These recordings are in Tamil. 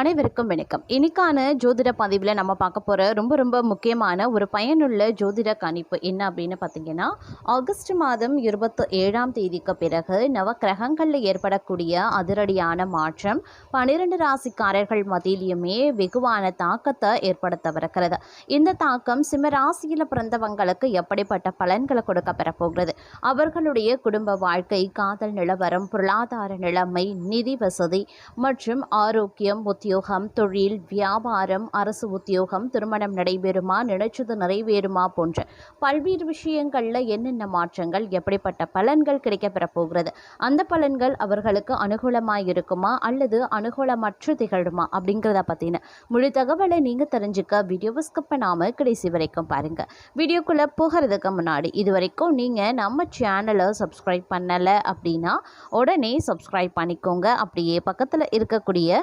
அனைவருக்கும் வணக்கம். இன்னைக்கான ஜோதிட பதிவில் நம்ம பார்க்க போகிற ரொம்ப ரொம்ப முக்கியமான ஒரு பயனுள்ள ஜோதிட கணிப்பு என்ன அப்படின்னு பார்த்தீங்கன்னா ஆகஸ்ட் மாதம் இருபத்தி ஏழாம் தேதிக்கு பிறகு நவக்கிரகங்களில் ஏற்படக்கூடிய அதிரடியான மாற்றம் பன்னிரண்டு ராசிக்காரர்கள் மத்தியிலுமே வெகுவான தாக்கத்தை ஏற்படுத்தவிருக்கிறது. இந்த தாக்கம் சிம்ம ராசியில் பிறந்தவங்களுக்கு எப்படிப்பட்ட பலன்களை கொடுக்க பெறப்போகிறது அவர்களுடைய குடும்ப வாழ்க்கை காதல் நிலவரம் பொருளாதார நிலைமை நிதி வசதி மற்றும் ஆரோக்கியம் உத்தியோகம் தொழில் வியாபாரம் அரசு உத்தியோகம் திருமணம் நடைபெறுமா நினைச்சது நிறைவேறுமா போன்ற பல்வேறு விஷயங்களில் என்னென்ன மாற்றங்கள் எப்படிப்பட்ட பலன்கள் கிடைக்கப்பெற போகிறது அந்த பலன்கள் அவர்களுக்கு அனுகூலமாக இருக்குமா அல்லது அனுகூலமற்று திகழுமா அப்படிங்கிறத பற்றின முழு தகவலை நீங்கள் தெரிஞ்சுக்க வீடியோவை ஸ்கிப் பண்ணாமல் கடைசி வரைக்கும் பாருங்கள் வீடியோக்குள்ளே போகிறதுக்கு முன்னாடி இது வரைக்கும் நீங்கள் நம்ம சேனலை சப்ஸ்கிரைப் பண்ணலை அப்படின்னா உடனே சப்ஸ்கிரைப் பண்ணிக்கோங்க. அப்படியே பக்கத்தில் இருக்கக்கூடிய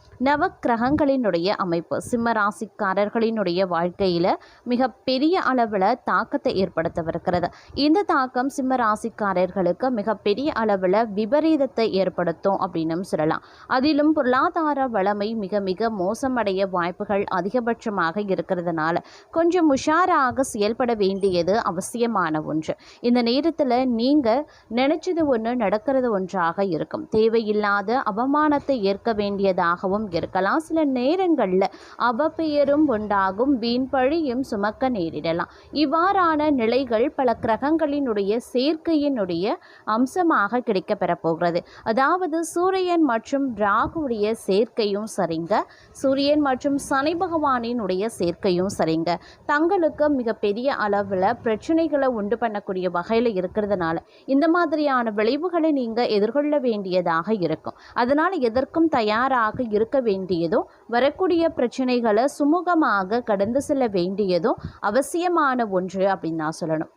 நவக்கிரகங்களினுடைய அமைப்பு. சிம்ம ராசிக்காரர்களினுடைய வாழ்க்கையில் மிகப்பெரிய அளவில் தாக்கத்தை ஏற்படுத்தவிருக்கிறது. இந்த தாக்கம் சிம்ம ராசிக்காரர்களுக்கு மிகப்பெரிய அளவில் விபரீதத்தை ஏற்படுத்தும் அப்படின்னு சொல்லலாம். அதிலும் பொருளாதார வளமை மிக மிக மோசமடைய வாய்ப்புகள் அதிகபட்சமாக இருக்கிறதுனால கொஞ்சம் உஷாராக செயல்பட வேண்டியது அவசியமான ஒன்று. இந்த நேரத்தில் நீங்கள் நினைச்சது ஒன்று நடக்கிறது ஒன்றாக இருக்கும். தேவையில்லாத அவமானத்தை ஏற்க வேண்டியதாகவும் இருக்கலாம். சில நேரங்களில் அவப்பெயரும் உண்டாகும். வீண் பழியும் சுமக்க நேரிடலாம். இவ்வாறான நிலைகள் பல கிரகங்களினுடைய சேர்க்கையினுடைய அம்சமாக கிடைக்கப்பெற போகிறது அதாவது சூரியன் மற்றும் ராகுடைய சேர்க்கையும் சரிங்க. சூரியன் மற்றும் சனி பகவானினுடைய சேர்க்கையும் சரிங்க. தங்களுக்கு மிகப்பெரிய அளவில் பிரச்சனைகளை உண்டு பண்ணக்கூடிய வகையில் இருக்கிறதுனால இந்த மாதிரியான விளைவுகளை நீங்கள் எதிர்கொள்ள வேண்டியதாக இருக்கும். அதனால் எதற்கும் தயாராக இருக்க வேண்டியதும் வரக்கூடிய பிரச்சனைகளை சுமூகமாக கடந்து செல்ல வேண்டியதும் அவசியமான ஒன்று அப்படின்னு நான் சொல்லணும்.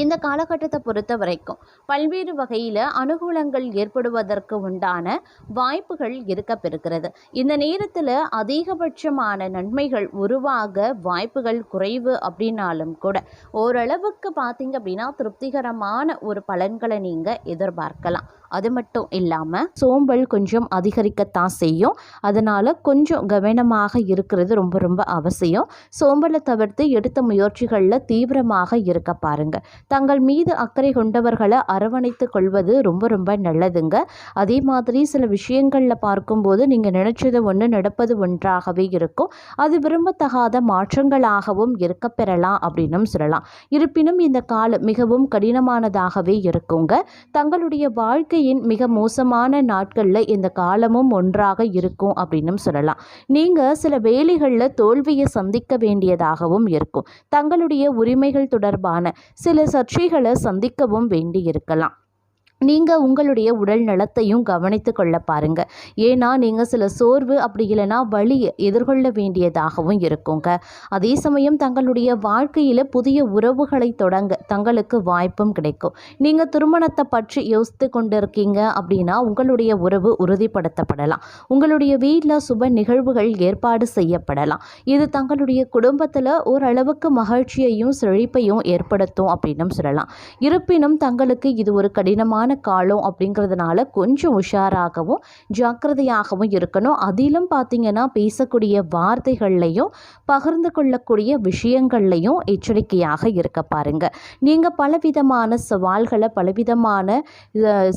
இந்த காலகட்டத்தை பொறுத்த வரைக்கும் பல்வேறு வகையில் அனுகூலங்கள் ஏற்படுவதற்கு உண்டான வாய்ப்புகள் இருக்கப்பெறுகிறது இந்த நேரத்தில் அதிகபட்சமான நன்மைகள் உருவாக வாய்ப்புகள் குறைவு அப்படின்னாலும் கூட ஓரளவுக்கு பார்த்தீங்க அப்படின்னா திருப்திகரமான ஒரு பலன்களை நீங்கள் எதிர்பார்க்கலாம். அது மட்டும் இல்லாமல் சோம்பல் கொஞ்சம் அதிகரிக்கத்தான் செய்யும். அதனால் கொஞ்சம் கவனமாக இருக்கிறது ரொம்ப ரொம்ப அவசியம். சோம்பலை தவிர்த்து எடுத்த முயற்சிகளில் தீவிரமாக இருக்க பாருங்க. தங்கள் மீது அக்கறை கொண்டவர்களை அரவணைத்து கொள்வது ரொம்ப ரொம்ப நல்லதுங்க. அதே மாதிரி சில விஷயங்களில் பார்க்கும்போது நீங்கள் நினைச்சது ஒன்று நடப்பது ஒன்றாகவே இருக்கும். அது விரும்பத்தகாத மாற்றங்களாகவும் இருக்க பெறலாம் அப்படின்னும் சொல்லலாம். இருப்பினும் இந்த காலம் மிகவும் கடினமானதாகவே இருக்குங்க. தங்களுடைய வாழ்க்கை வாழ்க்கையின் மிக மோசமான நாட்களில் இந்த காலமும் ஒன்றாக இருக்கும் அப்படின்னும் சொல்லலாம். நீங்கள் சில வேலைகளில் தோல்வியை சந்திக்க வேண்டியதாகவும் இருக்கும். தங்களுடைய உரிமைகள் தொடர்பான சில சர்ச்சைகளை சந்திக்கவும் வேண்டி இருக்கலாம். நீங்கள் உங்களுடைய உடல் நலத்தையும் கவனித்து கொள்ள பாருங்க. ஏன்னா நீங்கள் சில சோர்வு அப்படி இல்லைன்னா வழியை எதிர்கொள்ள வேண்டியதாகவும் இருக்குங்க. அதே சமயம் தங்களுடைய வாழ்க்கையில் புதிய உறவுகளை தொடங்க தங்களுக்கு வாய்ப்பும் கிடைக்கும். நீங்கள் திருமணத்தை பற்றி யோசித்து கொண்டிருக்கீங்க அப்படின்னா உங்களுடைய உறவு உறுதிப்படுத்தப்படலாம். உங்களுடைய வீட்டில் சுப நிகழ்வுகள் ஏற்பாடு செய்யப்படலாம். இது தங்களுடைய குடும்பத்தில் ஓரளவுக்கு மகிழ்ச்சியையும் செழிப்பையும் ஏற்படுத்தும் அப்படின்னும் சொல்லலாம். இருப்பினும் தங்களுக்கு இது ஒரு கடினமான காலம் அப்படிங்கிறதுனால கொஞ்சம் உஷாராகவும் ஜாக்கிரதையாகவும் இருக்கணும். அதிலும் பார்த்தீங்கன்னா பேசக்கூடிய வார்த்தைகள்லையும் பகிர்ந்து கொள்ளக்கூடிய விஷயங்கள்லையும் எச்சரிக்கையாக இருக்க பாருங்க. நீங்கள் பலவிதமான சவால்களை பலவிதமான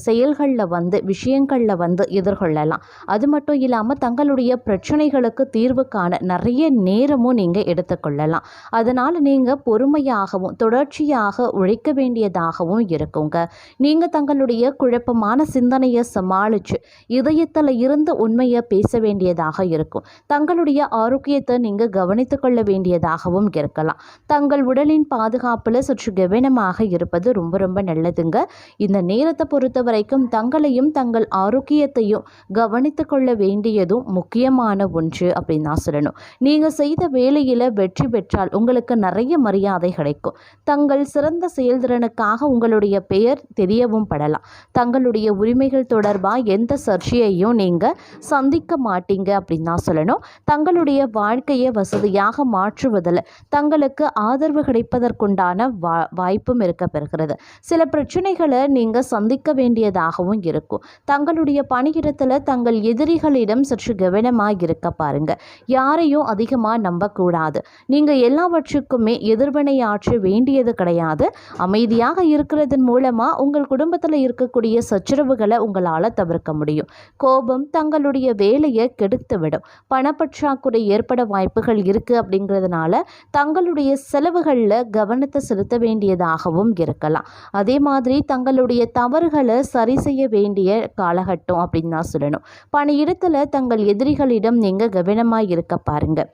செயல்களில் வந்து விஷயங்களில் வந்து எதிர்கொள்ளலாம். அது மட்டும் இல்லாமல் தங்களுடைய பிரச்சனைகளுக்கு தீர்வு காண நிறைய நேரமும் நீங்கள் எடுத்துக்கொள்ளலாம். அதனால் நீங்கள் பொறுமையாகவும் தொடர்ச்சியாக உழைக்க வேண்டியதாகவும் இருக்குங்க. நீங்கள் தங்களுடைய குழப்பமான சிந்தனையை சமாளித்து இதயத்தில் இருந்து உண்மையை பேச வேண்டியதாக இருக்கும். தங்களுடைய ஆரோக்கியத்தை நீங்கள் கவனித்து கொள்ள வேண்டியதாகவும் இருக்கலாம். தங்கள் உடலின் பாதுகாப்பில் சற்று கவனமாக இருப்பது ரொம்ப ரொம்ப நல்லதுங்க. இந்த நேரத்தை பொறுத்த வரைக்கும் தங்களையும் தங்கள் ஆரோக்கியத்தையும் கவனித்து கொள்ள வேண்டியதும் முக்கியமான ஒன்று அப்படின்னு நான் சொல்லணும். நீங்கள் செய்த வேலையில் வெற்றி பெற்றால் உங்களுக்கு நிறைய மரியாதை கிடைக்கும். தங்கள் சிறந்த செயல்திறனுக்காக உங்களுடைய பெயர் தெரியவும் படலாம் ஏற்படலாம் தங்களுடைய உரிமைகள் தொடர்பாக எந்த சர்ச்சையையும் நீங்கள் சந்திக்க மாட்டீங்க அப்படின்னு தான் சொல்லணும். தங்களுடைய வாழ்க்கையை வசதியாக மாற்றுவதில் தங்களுக்கு ஆதரவு கிடைப்பதற்குண்டான வா வாய்ப்பும் இருக்க பெறுகிறது சில பிரச்சனைகளை நீங்கள் சந்திக்க வேண்டியதாகவும் இருக்கும். தங்களுடைய பணியிடத்தில் தங்கள் எதிரிகளிடம் சற்று கவனமாக இருக்க பாருங்க. யாரையும் அதிகமாக நம்பக்கூடாது. நீங்கள் எல்லாவற்றுக்குமே எதிர்வினையாற்ற வேண்டியது கிடையாது. அமைதியாக இருக்கிறதன் மூலமாக உங்கள் குடும்பத்தில் இருக்கக்கூடிய சச்சரவுகளை உங்களால் தவிர்க்க முடியும். கோபம் தங்களுடைய வேலையை கெடுத்துவிடும். பணப்பற்றாக்குறை ஏற்பட வாய்ப்புகள் இருக்குது அப்படிங்கிறதுனால தங்களுடைய செலவுகளில் கவனத்தை செலுத்த வேண்டியதாகவும் இருக்கலாம். அதே மாதிரி தங்களுடைய தவறுகளை சரி செய்ய வேண்டிய காலகட்டம் அப்படின்னு தான் சொல்லணும். பணியிடத்தில் தங்கள் எதிரிகளிடம் நீங்கள் கவனமாக இருக்க பாருங்கள்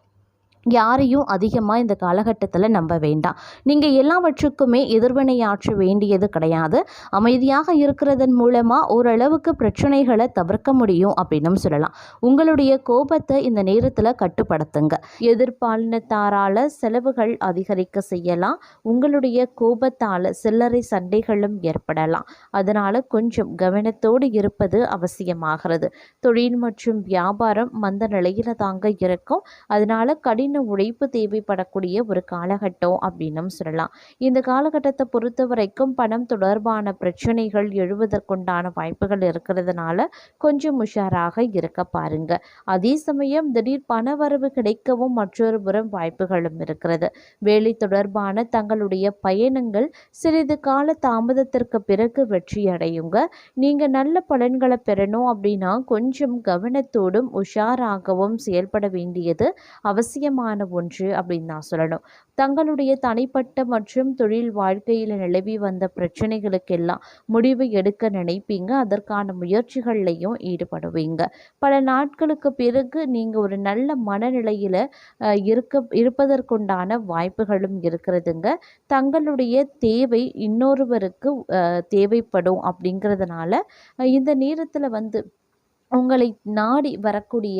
யாரையும் அதிகமாக இந்த காலகட்டத்தில் நம்ப வேண்டாம். நீங்கள் எல்லாவற்றுக்குமே எதிர்வினையாற்ற வேண்டியது கிடையாது. அமைதியாக இருக்கிறதன் மூலமாக ஓரளவுக்கு பிரச்சனைகளை தவிர்க்க முடியும் அப்படின்னும் சொல்லலாம். உங்களுடைய கோபத்தை இந்த நேரத்தில் கட்டுப்படுத்துங்க. எதிர்பாலினத்தாரால் செலவுகள் அதிகரிக்க செய்யலாம். உங்களுடைய கோபத்தால் சில்லறை சண்டைகளும் ஏற்படலாம். அதனால் கொஞ்சம் கவனத்தோடு இருப்பது அவசியமாகிறது. தொழில் மற்றும் வியாபாரம் மந்த நிலையில் தாங்க இருக்கும். அதனால் கடின உழைப்பு தேவைப்படக்கூடிய ஒரு காலகட்டம் அப்படின்னும் சொல்லலாம். இந்த காலகட்டத்தை பொறுத்த வரைக்கும் பணம் தொடர்பான பிரச்சனைகள் எழுவதற்குண்டான வாய்ப்புகள் இருக்கிறதுனால கொஞ்சம் உஷாராக இருக்க பாருங்க. அதே சமயம் திடீர் பண வரவு கிடைக்கவும் மற்றொரு புறம் வாய்ப்புகளும் இருக்கிறது. வேலை தொடர்பான தங்களுடைய பயணங்கள் சிறிது கால தாமதத்திற்கு பிறகு வெற்றி அடையுங்க. நீங்க நல்ல பலன்களை பெறணும் அப்படின்னா கொஞ்சம் கவனத்தோடும் உஷாராகவும் செயல்பட வேண்டியது முக்கியமான ஒன்று அப்படின்னு நான் சொல்லணும். தங்களுடைய தனிப்பட்ட மற்றும் தொழில் வாழ்க்கையில் நிலவி வந்த பிரச்சனைகளுக்கெல்லாம் முடிவு எடுக்க நினைப்பீங்க. அதற்கான முயற்சிகள்லையும் ஈடுபடுவீங்க. பல நாட்களுக்கு பிறகு நீங்கள் ஒரு நல்ல மனநிலையில் இருக்க இருப்பதற்குண்டான வாய்ப்புகளும் இருக்கிறதுங்க. தங்களுடைய தேவை இன்னொருவருக்கு தேவைப்படும் அப்படிங்கிறதுனால இந்த நேரத்தில் வந்து உங்களை நாடி வரக்கூடிய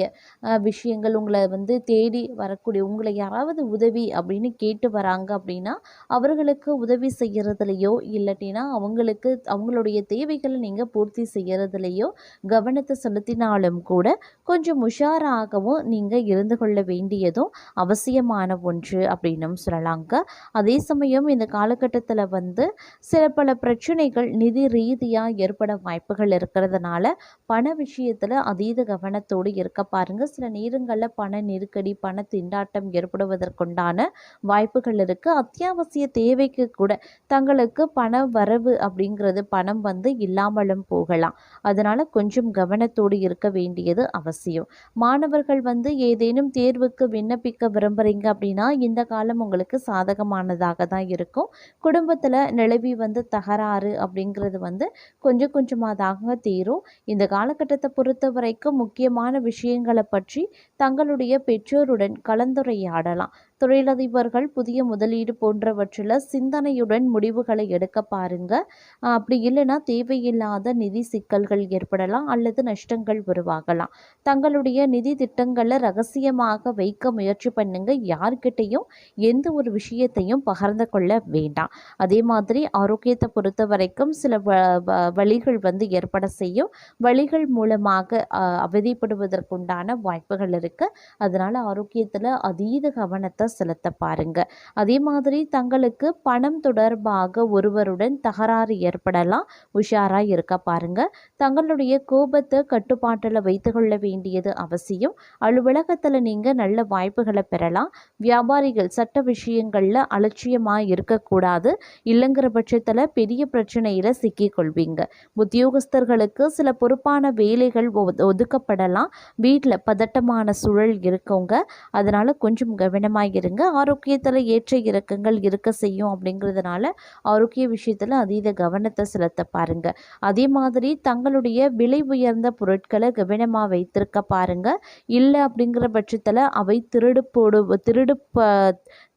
விஷயங்கள் உங்களை வந்து தேடி வரக்கூடிய உங்களை யாராவது உதவி அப்படின்னு கேட்டு வராங்க அப்படின்னா அவர்களுக்கு உதவி செய்கிறதுலையோ இல்லாட்டினா அவங்களுக்கு அவங்களுடைய தேவைகளை நீங்கள் பூர்த்தி செய்கிறதுலையோ கவனத்தை செலுத்தினாலும் கூட கொஞ்சம் உஷாராகவும் நீங்கள் இருந்து கொள்ள வேண்டியதும் அவசியமான ஒன்று அப்படின்னும் சொல்லலாங்க. அதே சமயம் இந்த காலகட்டத்தில் வந்து சில பல பிரச்சனைகள் நிதி ரீதியாக ஏற்பட வாய்ப்புகள் இருக்கிறதுனால பண விஷயத்தை விஷயத்தில் அதீத கவனத்தோடு இருக்க பாருங்க. சில நேரங்களில் பண நெருக்கடி பண திண்டாட்டம் ஏற்படுவதற்குண்டான வாய்ப்புகள் இருக்குது அத்தியாவசிய தேவைக்கு கூட தங்களுக்கு பண வரவு அப்படிங்கிறது பணம் வந்து இல்லாமலும் போகலாம். அதனால் கொஞ்சம் கவனத்தோடு இருக்க வேண்டியது அவசியம். மாணவர்கள் வந்து ஏதேனும் தேர்வுக்கு விண்ணப்பிக்க விரும்புகிறீங்க அப்படின்னா இந்த காலம் உங்களுக்கு சாதகமானதாக தான் இருக்கும். குடும்பத்தில் நிலவி வந்து தகராறு அப்படிங்கிறது வந்து கொஞ்சம் கொஞ்சமாக தாங்க தீரும். இந்த காலகட்டத்தை பொறுத்த வரைக்கும் முக்கியமான விஷயங்களை பற்றி தங்களுடைய பெற்றோருடன் கலந்துரையாடலாம். தொழிலதிபர்கள் புதிய முதலீடு போன்றவற்றில் சிந்தனையுடன் முடிவுகளை எடுக்க பாருங்க. அப்படி இல்லைன்னா தேவையில்லாத நிதி சிக்கல்கள் ஏற்படலாம் அல்லது நஷ்டங்கள் உருவாகலாம். தங்களுடைய நிதி திட்டங்களை ரகசியமாக வைக்க முயற்சி பண்ணுங்க. யார்கிட்டையும் எந்த ஒரு விஷயத்தையும் பகிர்ந்து கொள்ள வேண்டாம். அதே மாதிரி ஆரோக்கியத்தை பொறுத்த வரைக்கும் சில வ- வ- வழிகள் வந்து ஏற்பட செய்யும். வழிகள் மூலமாக அவதிப்படுவதற்குண்டான வாய்ப்புகள் இருக்கு. அதனால ஆரோக்கியத்தில் அதீத கவனத்தை செலுத்த பாருங்க. அதே மாதிரி தங்களுக்கு பணம் தொடர்பாக ஒருவருடன் தகராறு ஏற்படலாம். உஷாரா இருக்க பாருங்க. தங்களுடைய கோபத்தை கட்டுப்பாட்டில் வைத்துக்கொள்ள வேண்டியது அவசியம். அலுவலகத்தில் நீங்கள் நல்ல வாய்ப்புகளை பெறலாம். வியாபாரிகள் சட்ட விஷயங்களில் அலட்சியமாக இருக்கக்கூடாது இல்லைங்கிற பட்சத்தில் பெரிய பிரச்சனையில் சிக்கிக்கொள்வீங்க உத்தியோகஸ்தர்களுக்கு சில பொறுப்பான வேலைகள் ஒ- ஒதுக்கப்படலாம். வீட்டில் பதட்டமான சூழல் இருக்கவங்க. அதனால் கொஞ்சம் கவனமாக இருங்க ஆரோக்கியத்தில் ஏற்ற இறக்கங்கள் இருக்க செய்யும் அப்படிங்கிறதுனால ஆரோக்கிய விஷயத்தில் அதீத கவனத்தை செலுத்த பாருங்க. அதே மாதிரி தங்களுடைய விலை உயர்ந்த பொருட்களை கவனமாக வைத்திருக்க பாருங்க. இல்லை அப்படிங்கிற பட்சத்தில் அவை திருடு போடு திருடு ப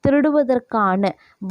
திருடுவதற்கான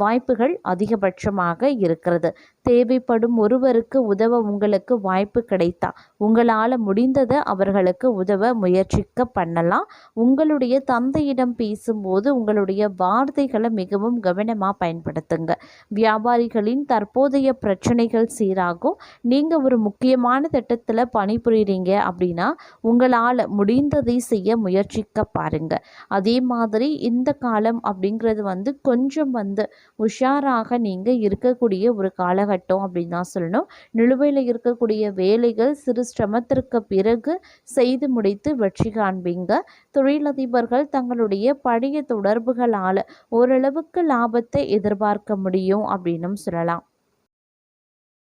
வாய்ப்புகள் அதிகபட்சமாக இருக்கிறது. தேவைப்படும் ஒருவருக்கு உதவ உங்களுக்கு வாய்ப்பு கிடைத்தா உங்களால் முடிந்ததை அவர்களுக்கு உதவ முயற்சிக்க பண்ணலாம். உங்களுடைய தந்தையிடம் பேசும்போது உங்களுடைய வார்த்தைகளை மிகவும் கவனமாக பயன்படுத்துங்க. வியாபாரிகளின் தற்போதைய பிரச்சனைகள் சீராகும். நீங்கள் ஒரு முக்கியமான திட்டத்தில் பணிபுரியுறீங்க அப்படின்னா உங்களால் முடிந்ததை செய்ய முயற்சிக்க பாருங்கள் அதே மாதிரி இந்த காலம் அப்படிங்கிறது வந்து கொஞ்சம் வந்து உஷாராக நீங்கள் இருக்கக்கூடிய ஒரு காலகட்டம் அப்படின்னு தான் சொல்லணும். நிலுவையில் இருக்கக்கூடிய வேலைகள் சிறு சிரமத்திற்கு பிறகு செய்து முடித்து வெற்றி காண்பீங்க. தொழிலதிபர்கள் தங்களுடைய பழைய தொடர்புகளால் ஓரளவுக்கு லாபத்தை எதிர்பார்க்க முடியும் அப்படின்னும் சொல்லலாம்.